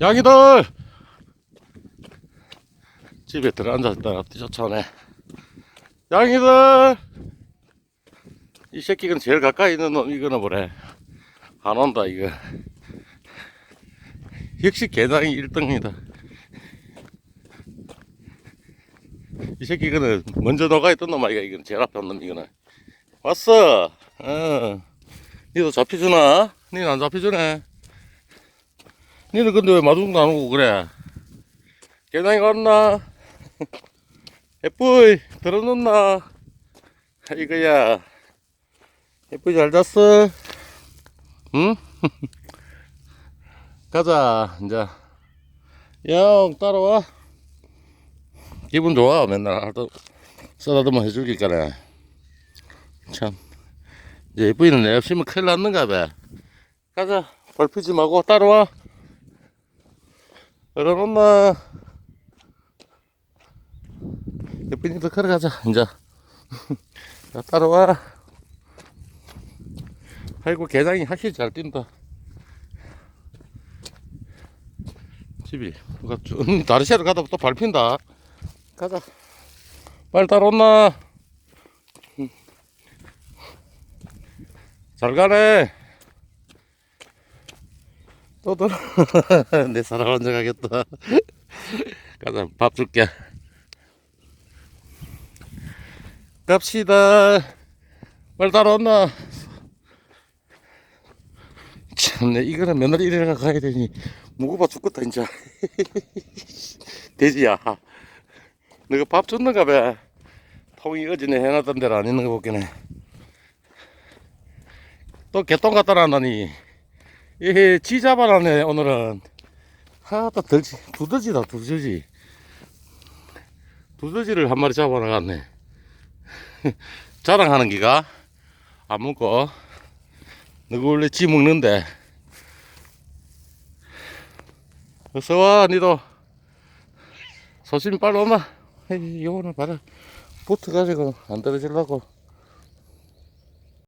양이들! 집에 들어앉았다가 쫓아오네. 양이들! 이 새끼는 제일 가까이 있는 놈 이거나 보래 안 온다 이거. 역시 개장이 1등이다. 이 새끼는 먼저 녹아 있던 놈 아이가 이건 제일 앞에 놈 이거는. 왔어! 어. 니도 잡혀주나? 니는 안 잡혀주네 니는 근데 왜 마중도 안 오고 그래? 개장이 왔나? 예쁘이 들어놓나? 이거야 예쁘이 잘 잤어? 응? 가자 이제 영 따라와 기분 좋아 맨날 하도 써다듬어 해주니까네 참 이제 예쁘이는 내 없으면 큰일 났는가 봐 가자 밟히지 말고 따라와 그러엄마. 예쁜이도 걸어가자. 이제 자, 따라와. 아이고 개장이 확실히 잘 뛴다. 집이 누가 쭉 음, 다르시아로 가다 또 밟힌다. 가자. 빨리 따라온나 음. 잘 가네 또 들어. 내 사람 혼자 가겠다. 가자 밥 줄게. 갑시다. 빨리 따라온나? 참내 이거는 며느리 일이라 가야 되니. 무거워 죽겠다 진짜. 돼지야. 너가 밥 줬는가 봐. 통이 어제네. 해놨던 대로 안 있는 거 보기네. 또 개똥 갖다 놨다니 예, 지 잡아놨네 오늘은 하다 덜지 두더지다 두더지. 두더지를 한 마리 잡아나갔네. 자랑하는 기가 안 먹고 너가 원래 지 먹는데. 어서와 니도. 소심 빨리 오마. 요거는 봐라. 붙어가지고 안 떨어지려고